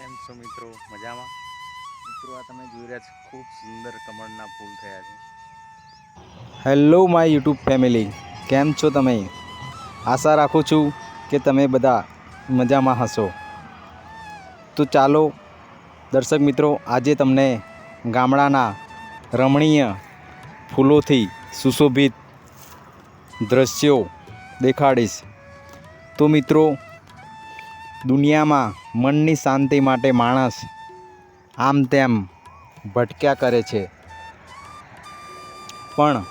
છો મિત્રો? મજામાં? મિત્રો, આ તમે જોઈ રહ્યા છો, ખૂબ સુંદર કમળના ફૂલ થયા છે. હેલો માય યુટ્યુબ ફેમિલી કેમ છો તમે? આશા રાખું છું કે તમે બધા મજામાં હશો. તો ચાલો, દર્શક મિત્રો, આજે તમને ગામડાના રમણીય ફૂલોથી સુશોભિત દ્રશ્યો દેખાડીશ. તો મિત્રો દુનિયામાં મનની શાંતિ માટે માણસ આમ તેમ ભટક્યા કરે છે. પણ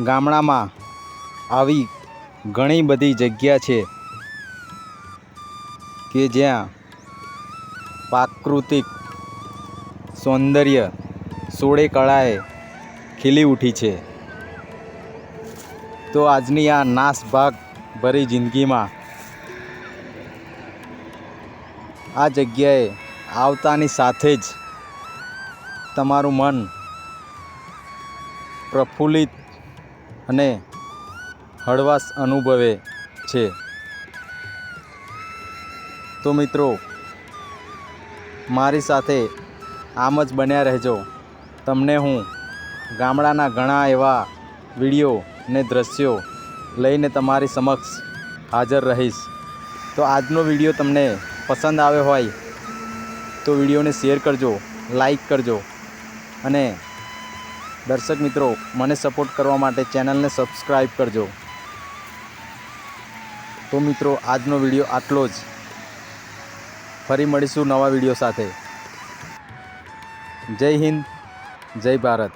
ગામડામાં આવી ઘણી બધી જગ્યા છે કે જ્યાં પ્રાકૃતિક સૌંદર્ય સોળે કળાએ ખીલી ઉઠી છે. તો આજની આ નાસભાગ ભરી જિંદગીમાં આ જગ્યાએ આવતાની સાથે જ તમારું મન પ્રફુલ્લિત અને હળવાશ અનુભવે છે. તો મિત્રો, મારી સાથે આમ જ બન્યા રહેજો. તમને હું ગામડાના ઘણા એવા વીડિયો ને દ્રશ્યો લઈને તમારી સમક્ષ હાજર રહીશ. તો આજનો વીડિયો તમને પસંદ આવે હોય તો વિડીયોને શેર કરજો, લાઈક કરજો અને દર્શક મિત્રો, મને સપોર્ટ કરવા માટે ચેનલને સબસ્ક્રાઈબ કરજો. તો મિત્રો, આજનો વીડિયો આટલો જ. ફરી મળીશું નવા વીડિયો સાથે. જય હિન્દ, જય ભારત.